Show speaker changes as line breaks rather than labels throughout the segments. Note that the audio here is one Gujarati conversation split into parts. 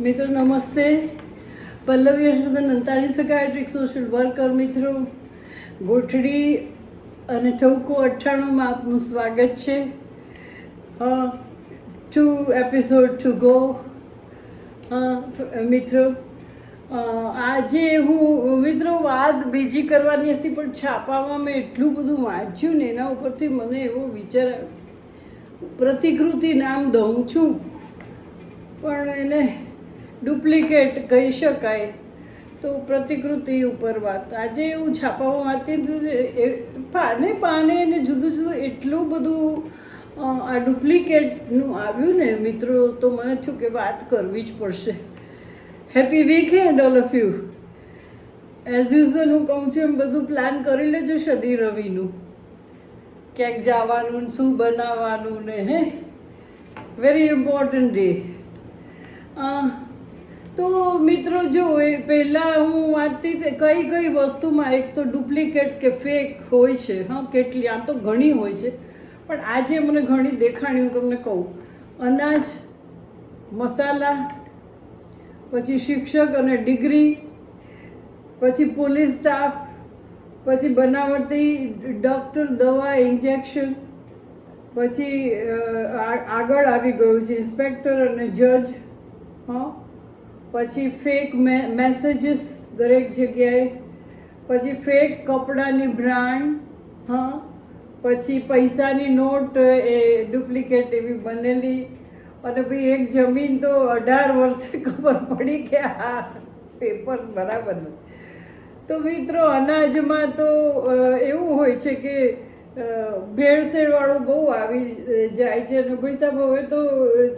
મિત્રો, નમસ્તે. Pallavi Harshvardhan Antani psychiatric social worker મિત્રો. ગોઠડી અને ઠવકો અઠ્ઠાણુંમાં આપનું સ્વાગત છે. ટુ એપિસોડ ટુ ગો મિત્રો આજે હું, મિત્રો, વાત બીજી કરવાની હતી, પણ છાપામાં મેં એટલું બધું વાંચ્યું ને એના ઉપરથી મને એવો વિચાર પ્રતિકૃતિ નામ દઉં છું. પણ એને ડુપ્લિકેટ કહી શકાય. તો પ્રતિકૃતિ ઉપર વાત. આજે એવું છાપામાં વાંચતી પાને પાને ને જુદું જુદું એટલું બધું આ ડુપ્લિકેટનું આવ્યું ને, મિત્રો, તો મને થયું કે વાત કરવી જ પડશે. Happy weekend all of you as usual હું કહું છું, એમ બધું પ્લાન કરી લેજો શનિ રવિનું. ક્યાંક જવાનું શું બનાવવાનું ને, હે? વેરી ઇમ્પોર્ટન્ટ ડે તો મિત્રો જો એ પહેલાં હું વાંચતી કઈ કઈ વસ્તુમાં એક તો ડુપ્લિકેટ કે ફેક હોય છે, હા, કેટલી, આમ તો ઘણી હોય છે. પણ આજે મને ઘણી દેખાણી હું તમને કહું. અનાજ, મસાલા, પછી શિક્ષક અને ડિગ્રી, પછી પોલીસ સ્ટાફ, પછી બનાવટી, ડૉક્ટર, દવા, ઇન્જેક્શન, પછી આગળ આવી ગયું છે ઇન્સ્પેક્ટર અને જજ, હા. પછી ફેક મેસેજીસ દરેક જગ્યાએ. પછી ફેક કપડાની બ્રાન્ડ હા. પછી પૈસાની નોટ એ ડુપ્લિકેટ એવી બનેલી. અને ભાઈ એક જમીન તો અઢાર વર્ષે ખબર પડી કે આ પેપર્સ બરાબર નથી. તો મિત્રો, અનાજમાં તો એવું હોય છે કે ભેળસેળવાળું બહુ આવી જાય છે અને ભાઈ સાહેબ હવે તો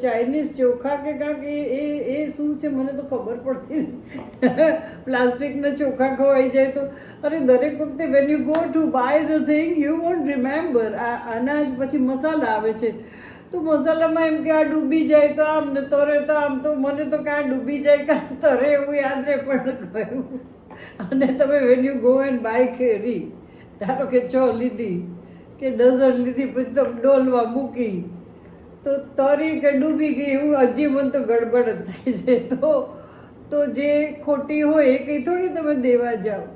ચાઇનીઝ ચોખા કે કાંક એ એ એ શું છે મને તો ખબર પડતી પ્લાસ્ટિકના ચોખા ખવાઈ જાય તો. અરે, દરેક વખતે when you go to buy the thing you want remember આ, અનાજ પછી મસાલા આવે છે. તો મસાલામાં એમ કે આ ડૂબી જાય તો આમ ને તરે તો આમ તો મને તો કાં ડૂબી જાય કાં તરે એવું યાદ રહે પણ કહ્યું. અને તમે when you go and buy કેરી, ધારો કે ચો લીધી કે ડઝન લીધી પછી તમે ડોલમાં મૂકી. તો તરી કે ડૂબી ગઈ એવું હજી મને તો ગડબડ જ થાય છે. તો તો જે ખોટી હોય એ કંઈ થોડી તમે દેવા જાઓ.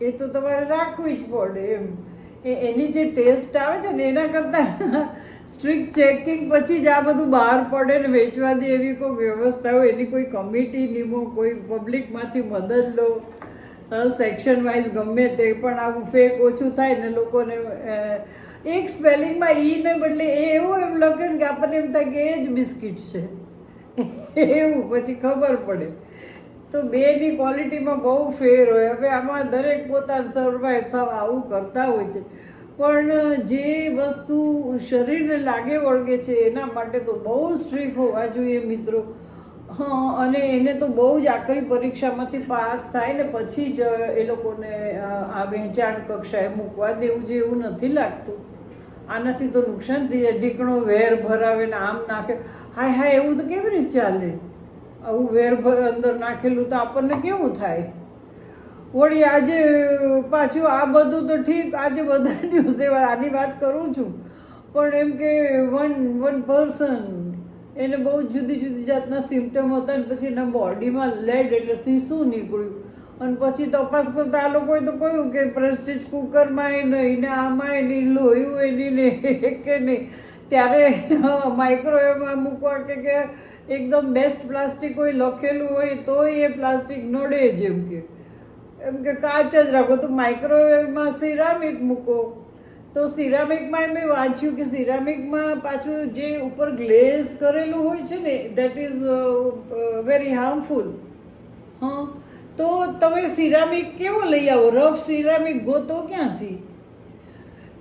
એ તો તમારે રાખવી જ પડે એમ. એ એની જે ટેસ્ટ આવે છે ને એના કરતાં સ્ટ્રિક ચેકિંગ પછી જ આ બધું બહાર પડે ને વેચવા દે એવી કોઈ વ્યવસ્થા હોય, એની કોઈ કમિટી નિમો, કોઈ પબ્લિકમાંથી મદદ લો. સેક્શન વાઇઝ ગમે તે પણ આવું ફેક ઓછું થાય ને લોકોને એક સ્પેલિંગમાં ઈને બદલે એ એવું એમ લખે કે આપણને એમ થાય કે એ જ બિસ્કિટ છે. એવું પછી ખબર પડે. તો બેની ક્વોલિટીમાં બહુ ફેર હોય. હવે આમાં દરેક પોતાને સર્વાઈવ થવા આવું કરતા હોય છે. પણ જે વસ્તુ શરીરને લાગે વળગે છે એના માટે તો બહુ સ્ટ્રીક હોવા જોઈએ મિત્રો. હા, અને એને તો બહુ જ આકરી પરીક્ષામાંથી પાસ થાય ને પછી જ એ લોકોને આ વેચાણ કક્ષાએ મૂકવા દેવું જે એવું નથી લાગતું. આનાથી તો નુકસાન ઢીકણો વેર ભરાવે ને આમ નાખે. હાય હાય, એવું તો કેવી રીતે ચાલે? આવું વેર અંદર નાખેલું તો આપણને કેવું થાય? વળી આજે પાછું આ બધું તો ઠીક, આજે બધા ન્યૂઝ એવા આની વાત કરું છું. પણ એમ કે વન વન પર્સન એને બહુ જુદી જુદી જાતના સિમ્ટમ હતા ને પછી એના બોડીમાં લેડ એટલે સીસું નીકળ્યું? અને પછી તપાસ કરતા આ લોકોએ તો કહ્યું કે પ્રેસ્ટીજ કુકરમાં એ નહીં ને આમાં એ નહીં એની ને કે નહીં ત્યારે માઇક્રોવેવમાં મૂકવા કે કે એકદમ બેસ્ટ પ્લાસ્ટિક હોય, લખેલું હોય, તોય એ પ્લાસ્ટિક નડે જ એમ કે. એમ કે કાચ જ રાખો, તો માઇક્રોવેવમાં સિરામિક મૂકો. તો સિરામિકમાં મેં વાંચ્યું કે સિરામિકમાં પાછું જે ઉપર ગ્લેઝ કરેલું હોય છે ને દેટ ઇઝ વેરી હાર્મફુલ હા. તો તમે સિરામિક કેવો લઈ આવો? રફ સિરામિક ગોતો ક્યાંથી?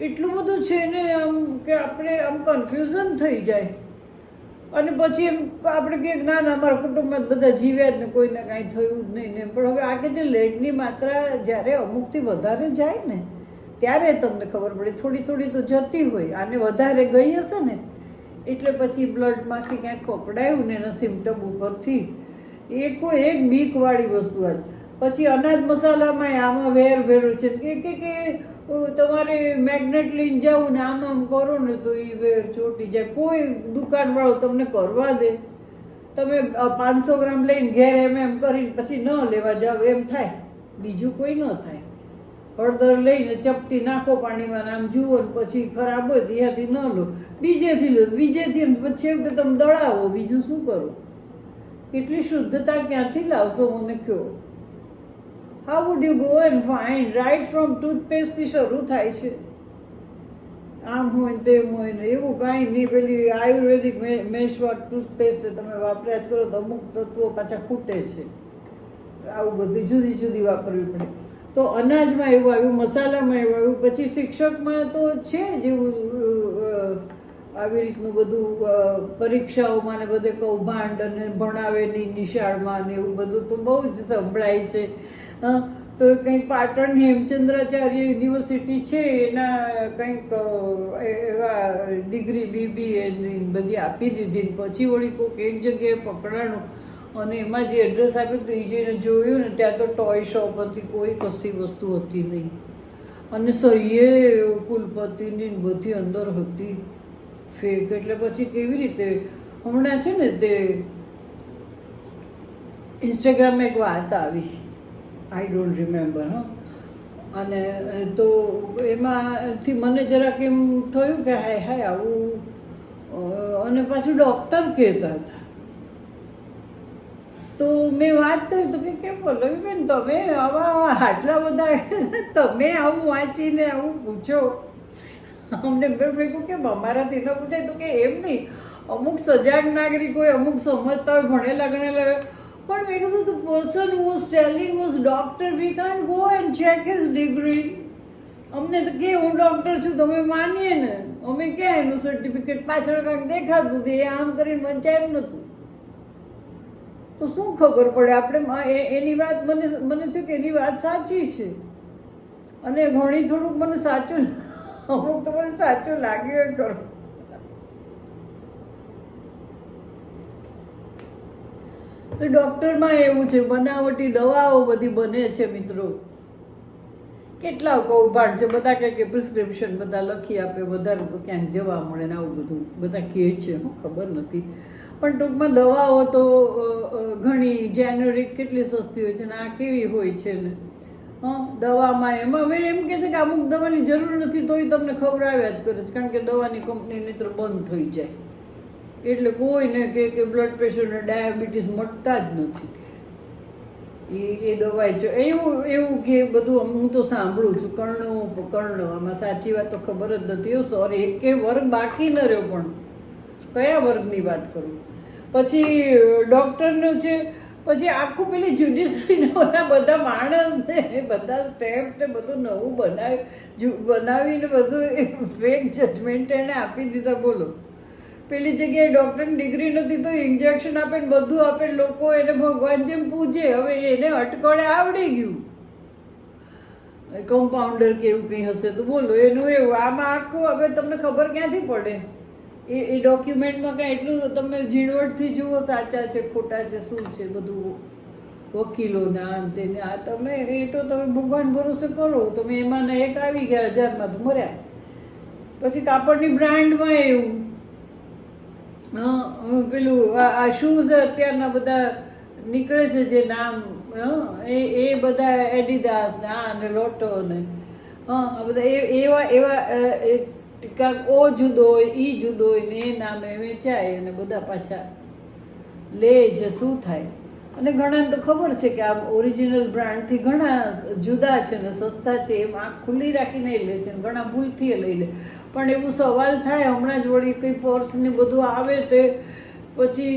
એટલું બધું છે ને આમ કે આપણે આમ કન્ફ્યુઝન થઈ જાય. અને પછી એમ આપણે કે ના ના અમારા કુટુંબમાં બધા જીવ્યા જ ને કોઈને કાંઈ થયું જ નહીં ને. પણ હવે આ કે જે લેડની માત્રા જ્યારે અમુકથી વધારે જાય ને ત્યારે તમને ખબર પડે, થોડી થોડી તો જતી હોય, આને વધારે ગઈ હશે ને, એટલે પછી બ્લડમાંથી ક્યાંક પકડાયું ને એના સિમ્ટમ ઉપરથી. એ કોઈ એક બીકવાળી વસ્તુ આજ પછી અનાજ મસાલામાં આમાં વેર ભેરો છે કે કે કે તમારે મેગ્નેટ લઈને જાવું ને આમ આમ કરો ને તો એ વેર ચોટી જાય. કોઈ દુકાનવાળો તમને કરવા દે. તમે પાંચસો ગ્રામ લઈને ઘેર એમ એમ કરીને પછી ન લેવા જાવ, એમ થાય. બીજું કોઈ ન થાય. હળદર લઈને ચપટી નાખો પાણીમાં આમ જુઓ ને પછી ખરાબ હોય ત્યાંથી ન લો. બીજેથી લો, બીજેથી પછી છેવટે તમે દળાવો, બીજું શું કરો? કેટલી શુદ્ધતા ક્યાંથી લાવશો મને કહો? How would you go and find right from ટૂથપેસ્ટથી શરૂ થાય છે? આમ હોય ને તેમ હોય ને એવું કાંઈ નહીં. પેલી આયુર્વેદિક મેશવાટ ટૂથપેસ્ટ તમે વાપર્યા જ કરો તો અમુક તત્વો પાછા ખૂટે છે. આવું બધું જુદી જુદી વાપરવી પડે. તો અનાજમાં એવું આવ્યું, મસાલામાં એવું આવ્યું, પછી શિક્ષકમાં તો છે જેવું આવી રીતનું બધું પરીક્ષાઓમાં ને બધે કૌભાંડ અને ભણાવે નહીં નિશાળમાં ને એવું બધું તો બહુ જ સંભળાય છે. તો કંઈક પાટણ હેમચંદ્રાચાર્ય યુનિવર્સિટી છે, એના કંઈક એવા ડિગ્રી બીબી એની બધી આપી દીધી પછી વળી કોઈક એક જગ્યાએ પકડાણું. અને એમાં જે એડ્રેસ આપ્યું હતું એ જઈને જોયું ને ત્યાં તો ટોય શોપ હતી, કોઈ કશી વસ્તુ હતી નહીં. અને સહીએ કુલપતિની બધી અંદર હતી. ફેક એટલે પછી કેવી રીતે? હમણાં છે ને તે ઇન્સ્ટાગ્રામમાં એક વાત આવી. I don't remember hmm. અને તો એમાંથી મને જરાક એમ થયું કે, હાય હાય, આવું. અને પાછું ડૉક્ટર કહેતા હતા. તો મેં વાત કરી તો કે કેમ પલ્લવીબેન તમે આવા આટલા બધા તમે આવું વાંચીને આવું પૂછો. અમને મેં કહ્યું કેમ? અમારાથી ન પૂછાય. તો કે એમ નહીં. અમુક સજાગ નાગરિક હોય, અમુક સમજતા હોય, ભણેલા, ગણેલા હોય. પણ મેં કીધું the person was telling was doctor we can go and check his degree અમને તો કે, હું ડૉક્ટર છું તમે માનીએ ને. અમે ક્યાં એનું સર્ટિફિકેટ પાછળ કાંઈક દેખાતું હતું? એ આમ કરીને વંચાયું નહોતું. તો શું ખબર પડે? આપણે એની વાત મને મને થયું કે એની વાત સાચી છે. અને ઘણી થોડુંક મને સાચું અમુક તો મને સાચું લાગ્યું ખરું. તો ડૉક્ટરમાં એવું છે, બનાવટી દવાઓ બધી બને છે મિત્રો. કેટલા કૌભાંડ છે, બધા કહે કે પ્રિસ્ક્રિપ્શન બધા લખી આપે, વધારે તો ક્યાંક જવા મળે ને આવું બધું. બધા કહે છે, હું ખબર નથી. પણ ટૂંકમાં દવાઓ તો ઘણી જેનરિક કેટલી સસ્તી હોય છે ને આ કેવી હોય છે ને? હં, દવામાં એમાં, હવે એમ કહે છે કે અમુક દવાની જરૂર નથી તોય તમને ખબર આવ્યા જ કરે છે, કારણ કે દવાની કંપની મિત્ર બંધ થઈ જાય. એટલે કોઈને કે કે બ્લડ પ્રેશર ને ડાયાબિટીસ મટતા જ નથી કે. એ એ દવાઈ છે એવું એવું કે બધું હું તો સાંભળું છું, કર્ણો, કર્ણ, આમાં સાચી વાત તો ખબર જ નથી. સોરી એક વર્ગ બાકી ન રહ્યો પણ. કયા વર્ગની વાત કરું? પછી ડૉક્ટરનું છે પછી આખું પેલી જ્યુડિશરીના બધા માણસને બધા સ્ટેપ ને બધું નવું બનાવી બનાવીને બધું ફેક જજમેન્ટ એણે આપી દીધા, બોલો. પેલી જગ્યાએ ડૉક્ટરની ડિગ્રી નથી તો ઇન્જેક્શન આપે ને બધું આપે લોકો એને ભગવાન જેમ પૂજે. હવે એને અટકળે આવડી ગયું. કમ્પાઉન્ડર કે એવું કંઈ હશે તો બોલો. એનું એવું, આમાં આખું, હવે તમને ખબર ક્યાંથી પડે? એ એ ડોક્યુમેન્ટમાં કાંઈ એટલું તમે ઝીણવટથી જુઓ સાચા છે, ખોટા છે, શું છે બધું વકીલોના અંતે ને આ તમે, એ તો તમે ભગવાન ભરોસે કરો. તમે એમાંના એક આવી ગયા, હજારમાં તો મર્યા. પછી કાપડની બ્રાન્ડમાં એવું. પેલું આ શૂઝ અત્યારના બધા નીકળે છે જે નામ એ એ બધા એડિદાસ આ અને લોટો ને. હં બધા એવા એવા અ, કાંઈક ઓ જુદો હોય ઈ જુદો હોય ને એ નામે વેચાય અને બધા પાછા લે છે શું થાય? અને ઘણાને તો ખબર છે કે આ ઓરિજિનલ બ્રાન્ડથી ઘણા જુદા છે ને સસ્તા છે એમ આંખ ખુલ્લી રાખીને લે છે ને ઘણા ભૂલથી એ લઈ લે. પણ એવું સવાલ થાય હમણાં જ વળી કંઈ પર્સ ને બધું આવે તે પછી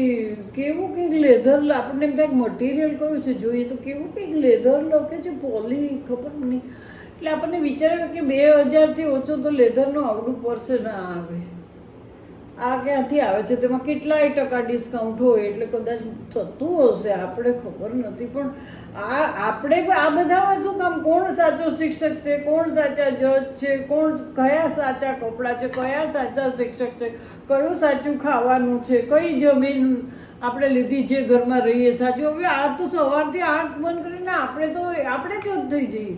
કેવું કંઈક લેધર આપણને એમ થાય મટીરિયલ કયું છે જોઈએ તો કેવું કંઈક લેધર લખે છે પોલી ખબર નહીં. એટલે આપણને વિચાર્યું કે બે હજારથી ઓછો તો લેધરનું આવડું પડશે ના આવે. આ ક્યાંથી આવે છે? તેમાં કેટલાય ટકા ડિસ્કાઉન્ટ હોય એટલે કદાચ થતું હશે, આપણે ખબર નથી. પણ આ, આપણે પણ, આ બધામાં શું કામ? કોણ સાચો શિક્ષક છે? કોણ સાચા જજ છે? કોણ કયા સાચા કપડાં છે? કયા સાચા શિક્ષક છે? કયું સાચું ખાવાનું છે? કઈ જમીન આપણે લીધી છે ઘરમાં રહીએ? સાચું? હવે આ તો સવારથી આંખ બંધ કરીને આપણે તો, આપણે જ થઈ જઈએ.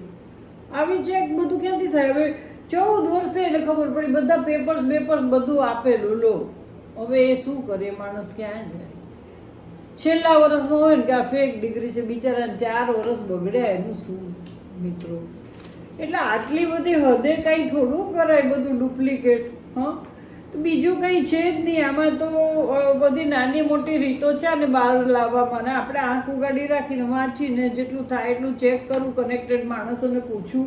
આવી ચેક બધું ક્યાંથી થાય? હવે ચૌદ વર્ષે એને ખબર પડી, બધા પેપર્સ પેપર્સ બધું આપેલું લો હવે એ શું કરે? માણસ ક્યાં જાય? છેલ્લા વર્ષમાં હોય ને કે આ ફેક ડિગ્રી છે, બિચારા ચાર વર્ષ બગડ્યા એનું શું મિત્રો? એટલે આટલી બધી હદે કાંઈ થોડું કરાય બધું ડુપ્લિકેટ હા? બીજું કંઈ છે જ નહીં. આમાં તો બધી નાની મોટી રીતો છે અને બહાર લાવવામાં. અને આપણે આંખ ઉગાડી રાખીને વાંચીને જેટલું થાય એટલું ચેક કરું કનેક્ટેડ માણસોને પૂછું.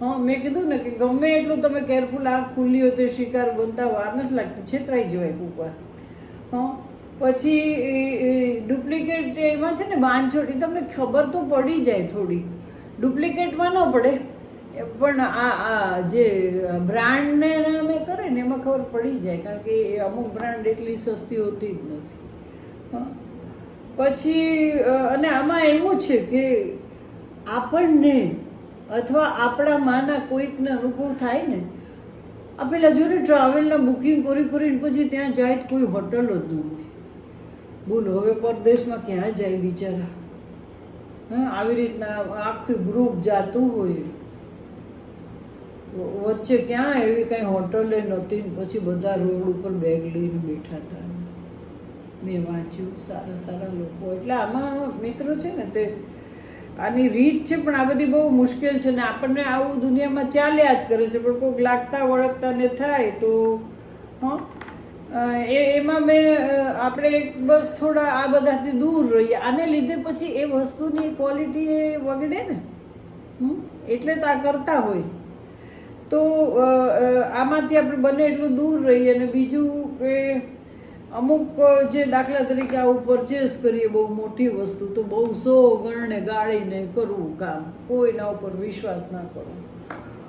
હા, મેં કીધું ને કે ગમે એટલું તમે કેરફુલ આંખ ખુલ્લી હોય તો શિકાર બનતા વાર નથી લાગતી. છેતરાઈ જવાય ઉપર હા, પછી ડુપ્લિકેટ એમાં છે ને બાંધછોડી તમને ખબર તો પડી જાય થોડીક. ડુપ્લિકેટમાં ન પડે. પણ આ જે બ્રાન્ડને નામે કરે ને એમાં ખબર પડી જાય, કારણ કે અમુક બ્રાન્ડ એટલી સસ્તી હોતી જ નથી. પછી અને આમાં એવું છે કે આપણને અથવા આપણા માના કોઈકને અનુભવ થાય ને, આ પેલા જો ને ટ્રાવેલના બુકિંગ કરી, કરીને પછી ત્યાં જાય કોઈ હોટલ જ ન હોય. બોલો, હવે પરદેશમાં ક્યાં જાય બિચારા? હા, આવી રીતના આખું ગ્રુપ જાતું હોય. વચ્ચે ક્યાં એવી કાંઈ હોટલે નહોતી પછી બધા રોડ ઉપર બેગ લઈને બેઠા હતા. મેં વાંચ્યું, સારા સારા લોકો. એટલે આમાં મિત્રો છે ને તે આની રીત છે, પણ આ બધી બહુ મુશ્કેલ છે ને આપણને આવું દુનિયામાં ચાલ્યા જ કરે છે. પણ કોઈક લાગતા વળગતા ને થાય તો, હં? એ, એમાં મેં આપણે બસ થોડા આ બધાથી દૂર રહીએ. આને લીધે પછી એ વસ્તુની ક્વોલિટી એ વગડે ને. હમ? એટલે તો આ કરતા હોય. તો આમાંથી આપણે બને એટલું દૂર રહીએ અને બીજું કે અમુક જે દાખલા તરીકે આવું પરચેસ કરીએ બહુ મોટી વસ્તુ, તો બહુ સો ગણને ગાળીને કરવું કામ. કોઈના ઉપર વિશ્વાસ ના કરવો.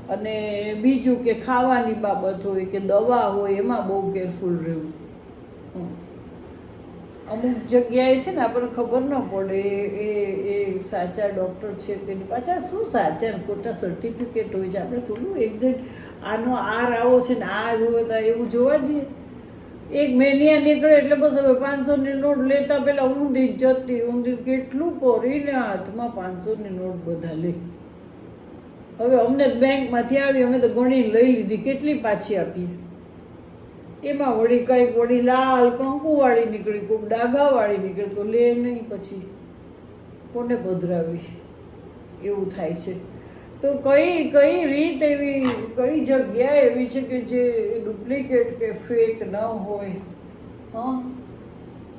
અને બીજું કે ખાવાની બાબત હોય કે દવા હોય, એમાં બહુ કેરફુલ રહેવું. અમુક જગ્યાએ છે ને આપણને ખબર ન પડે એ એ સાચા ડૉક્ટર છે કે નહીં. પાછા શું સાચા ખોટા સર્ટિફિકેટ હોય છે? આપણે થોડું એક્ઝેક્ટ આનો આર આવો છે ને આ જોવે તો એવું જોવા જઈએ. એક મેનિયા નીકળે એટલે બસ હવે પાંચસોની નોટ લેતા પહેલાં ઊંધી જતી, ઊંધી કેટલું કરીને હાથમાં પાંચસોની નોટ બધા લે. હવે અમને બેંકમાંથી આવી, અમે તો ગણી લઈ લીધી. કેટલી પાછી આપીએ? એમાં વળી કંઈક વળી લાલ કંકુવાળી નીકળી, કોઈક ડાઘાવાળી નીકળી, તો લે નહીં પછી. કોને પધરાવી એવું થાય છે. તો કઈ કઈ રીત એવી, કઈ જગ્યા એવી છે કે જે ડુપ્લિકેટ કે ફેક ન હોય? હં?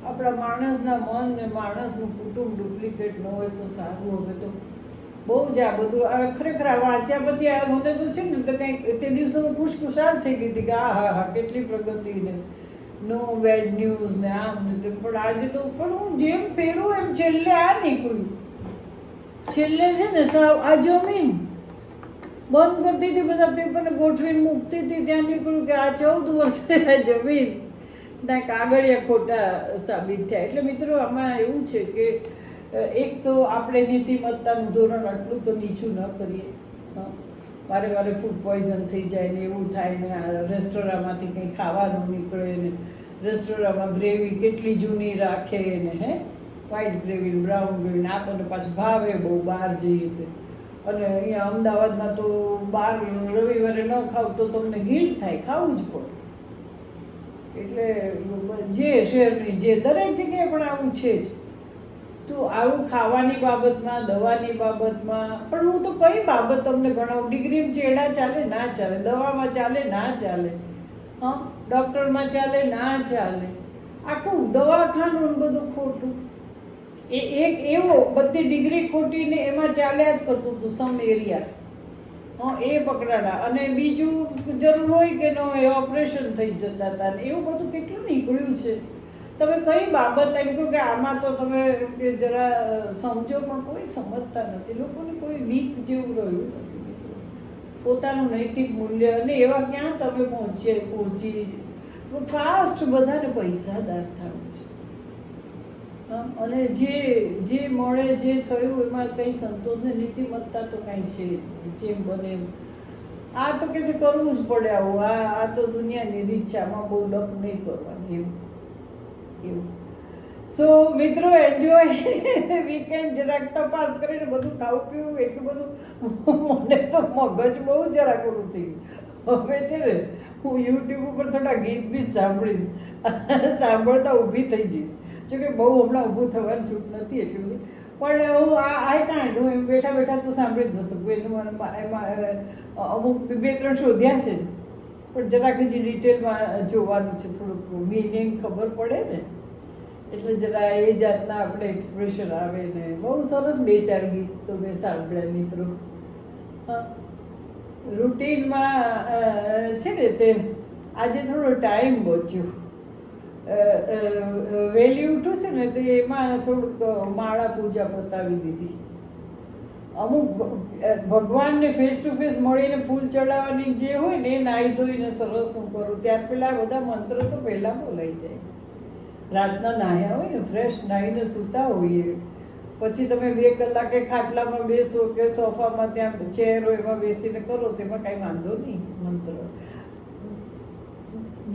આપણા માણસના મન ને માણસનું કુટુંબ ડુપ્લિકેટ ન હોય તો સારું. હવે તો બહુ જ આ બધું, આ ખરેખર આ વાંચ્યા પછી આ મને તો છે ને તો કંઈક તે દિવસે ખુશખુશાલ થઈ ગઈ હતી કે આ હા હા, કેટલી પ્રગતિ ને નો બેડ ન્યૂઝ ને આમ ને તેમ. પણ આજે તો, પણ હું જેમ ફેરું એમ છેલ્લે આ નીકળ્યું. છેલ્લે છે ને સાવ આ જમીન બંધ કરતી હતી, બધા પેપરને ગોઠવીને મૂકતી હતી, ત્યાં નીકળ્યું કે આ ચૌદ વર્ષે આ જમીન. ત્યાં કાગળિયા ખોટા સાબિત થયા. એટલે મિત્રો, આમાં એવું છે કે એક તો આપણે નીતિમત્તાનું ધોરણ આટલું તો નીચું ન કરીએ. વારે વારે ફૂડ પોઈઝન થઈ જાય ને એવું થાય ને આ રેસ્ટોરાંમાંથી કંઈ ખાવાનું નીકળે ને રેસ્ટોરાંમાં ગ્રેવી કેટલી જૂની રાખે ને, હે? વ્હાઈટ ગ્રેવી બ્રાઉન ગ્રેવી ને આપણને પાછું ભાવે બહુ બહાર જઈએ તે. અને અહીંયા અમદાવાદમાં તો બહાર રવિવારે ન ખાવ તો તમને ગીલ્ટ થાય, ખાવું જ પડે. એટલે જે શહેરની જે દરેક જગ્યાએ પણ આવું છે જ. તો આવું ખાવાની બાબતમાં, દવાની બાબતમાં, પણ હું તો કઈ બાબત તમને ગણાવું? ડિગ્રી ચેડા ચાલે, ના ચાલે. દવામાં ચાલે, ના ચાલે. હા? ડૉક્ટરમાં ચાલે, ના ચાલે. આખું દવાખાનું બધું ખોટું. એ એક એવો, બધી ડિગ્રી ખોટીને એમાં ચાલ્યા જ કરતું હતું સમ એરિયા. હા? એ પકડાડા. અને બીજું જરૂર હોય કે ન હોય ઓપરેશન થઈ જતા હતા. ને એવું બધું કેટલું નીકળ્યું છે? તમે કઈ બાબત, એમ કહો કે આમાં તો તમે જરા સમજો, પણ કોઈ સમજતા નથી. લોકોને કોઈ વીક જેવું રહ્યું નથી પોતાનું નૈતિક મૂલ્ય અને એવા ક્યાં તમે પહોંચીએ પહોંચી ફાસ્ટ બધાને પૈસાદાર થવું છે. અને જે જે મળે, જે થયું, એમાં કંઈ સંતોષને નીતિમત્તા તો કાંઈ છે જેમ બને એમ. આ તો કે છે, કરવું જ પડે આવું. આ આ તો દુનિયાની રીત છે. આમાં બહુ ડપ નહીં કરવાની એવું એવું સો મિત્રો એન્જોય વીકેન્ડ જરાક તપાસ કરીને બધું ખાવું પીવું, એટલું બધું મને તો મગજ બહુ જરાક ઓલું થઈ ગયું હવે છે ને, હું યુટ્યુબ ઉપર થોડા ગીત બી સાંભળીશ. સાંભળતા ઊભી થઈ જઈશ. જોકે બહુ હમણાં ઊભું થવાની છૂટ નથી એટલી બધી. પણ હું આ આઈ કાંડ, હું એમ બેઠા બેઠા તો સાંભળી જ ન શકું. એનું મને એમાં અમુક બે ત્રણ શોધ્યા છે. પણ જરાક હજી ડિટેલમાં જોવાનું છે, થોડુંક મિનિંગ ખબર પડે ને, એટલે જરા એ જાતના આપણે એક્સપ્રેશન આવે ને, બહુ સરસ બે ચાર ગીત તો મેં સાંભળ્યા મિત્રો. રૂટીનમાં છે ને તે, આજે થોડો ટાઈમ બચ્યો. વહેલી ઉઠું છું ને તો એમાં થોડુંક માળા પૂજા પતાવી દીધી. અમુક ભગવાનને ફેસ ટુ ફેસ મળીને ફૂલ ચડાવવાની જે હોય ને એ નાહી ધોઈને સરસ હું કરું. ત્યાર પહેલાં બધા મંત્ર તો પહેલાં બોલાઈ જાય. રાતના નાહ્યા હોય ને ફ્રેશ નાહીને સૂતા હોઈએ. પછી તમે બે કલાકે ખાટલામાં બેસો કે સોફામાં ત્યાં ચેર હોય એમાં બેસીને કરો, તેમાં કાંઈ વાંધો નહીં, મંત્ર.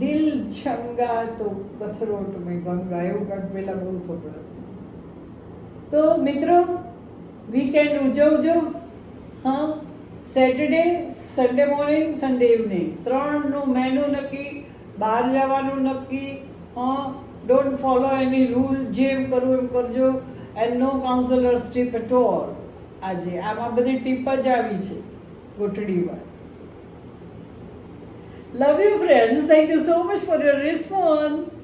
દિલ છંગા તો કથરોટ મેં ગંગા, એવું કંઈક પહેલાં બહુ સંભળાતું તો મિત્રો વીકેન્ડ ઉજવજો. હા Saturday Sunday morning Sunday evening ત્રણનું menu નક્કી, બહાર જવાનું નક્કી. હા ડોન્ટ ફોલો એની રૂલ જેમ કરવું એમ કરજો. And no counsellor steep at all આજે આમાં બધી ટીપ જ આવી છે ગોઠડીમાં love you friends thank you so much for your response